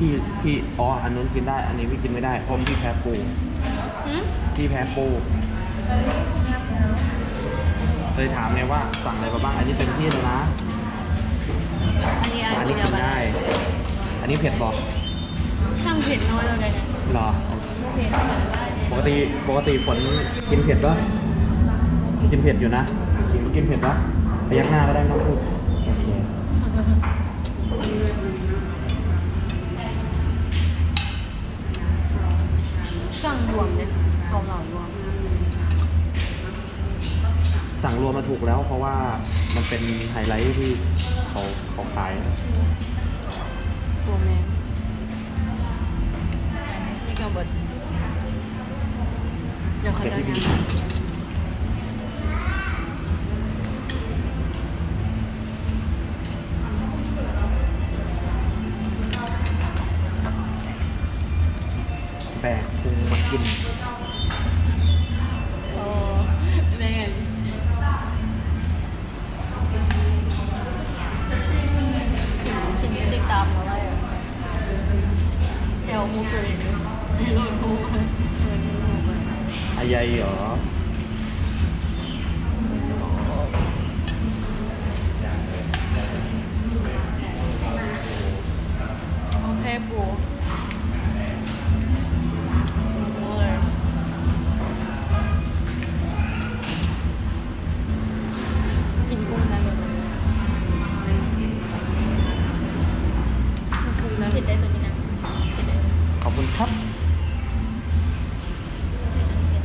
พี่อ๋ออันนู้นกินได้ อันนี้พี่กินไม่ได้เพราะพี่แพ้ปูหืมพี่แพ้ปูเคยถามไงว่าสั่งอะไรมาบ้างอันนี้เต็มที่เลยนะ อันนี้อันอันนี้นี้เดียกิวนกันได้ อันนี้เผ็ดบอกช่างเผ็ดน้อยเลยเนี่ยหรอ เผ็ดปกติปกติฝนกินเผ็ดปะกินเผ็ดอยู่นะกินกินเผ็ดปะพยักหน้าก็ได้ไม่ต้องพูดโอเค รวมมาถูกแล้ว เพราะว่ามันเป็นไฮไลท์ที่เขาเขาขายรวมเองนี่ก็เบิดเดี๋ยวเขาจะงานแบกพุงมากินามเราไรอะแถวมูเกยในรถมูเกยอายายเหรอโอเคปู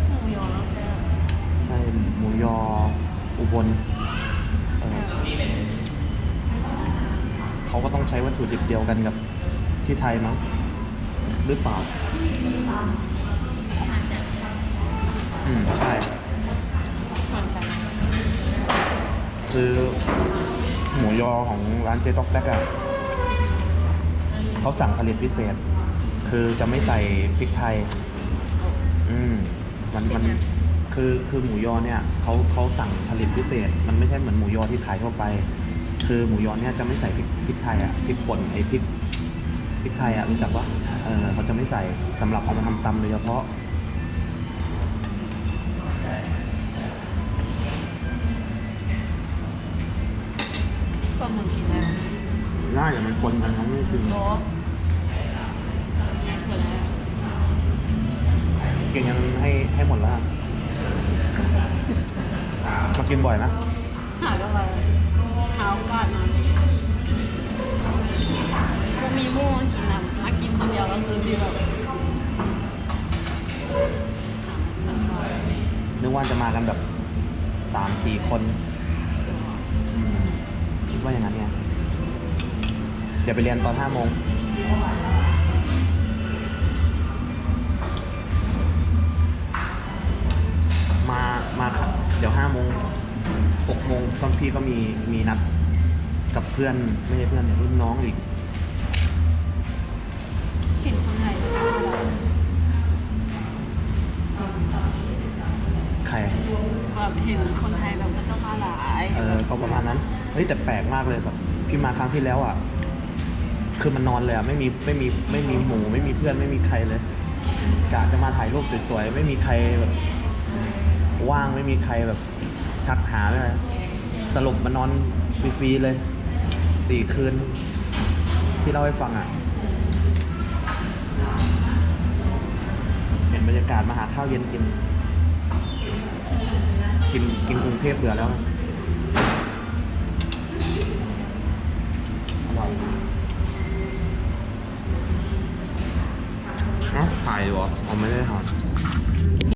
หมูยอแล้วใช่ไหมใช่หมูยออุบลเออเขาก็ต้องใช้วัตถุดิบเดียวกันกับที่ไทยมั้งหรือเปล่า อาจจะอืมใช่เหมือนกันคือหมูยอของร้านเจ๊ต๊อกแต๊กอะเขาสั่งผลิตพิเศษ คือจะไม่ใส่พริกไทย อืมมันมันคือคือหมูยอเนี่ยเขาเขาสั่งผลิตพิเศษ มันไม่ใช่เหมือนหมูยอที่ขายทั่วไป คือหมูยอเนี่ยจะไม่ใส่พริกพริกไทยอะพริกป่นไอพริกพริกไทยอะรู้จักปะเออเขาจะไม่ใส่สำหรับเอามาทำตำโดยเฉพาะ ก็เหมือนกินแล้วน่าอย่ามันปนกันนะไม่คือโอ้ยหมดแล้ว เก่งยังให้ให้หมดแล้วอะมากินบ่อยนะหาก็ไปหาโอกาสมาก็มีหมู่กินนะมากินคนเดียวก็คือที่แบบนึกว่าจะมากันแบบสามสี่คนอืมคิดว่าอย่างนั้นไงเดี๋ยวไปเรียนตอนห้าโมง มามาครับเดี๋ยวห้าโมงหกโมงตอนพี่ก็มีมีนัดกับเพื่อนไม่ใช่เพื่อนเนี่ยรุ่นน้องอีก เห็นคนไทยแบบว่าอะไรใคร แบบเห็นคนไทยแบบก็ต้องมาหลายเออก็ประมาณนั้น เฮ้ยแต่แปลกมากเลยแบบพี่มาครั้งที่แล้วอะ คือมันนอนเลยอะไม่มีไม่มีไม่มีหมูไม่มีเพื่อนไม่มีใครเลยกะจะมาถ่ายรูปสวยๆไม่มีใครแบบ ว่างไม่มีใครแบบทักหาเลยสรุปมานอนฟรีๆเลยสี่คืน ที่เล่าให้ฟังอะ เห็นบรรยากาศมาหาข้าวเย็นกิน กินกินกรุงเทพเบื่อแล้วนะอร่อยเอ้าถ่ายดีวะเอาไม่ได้ถ่าย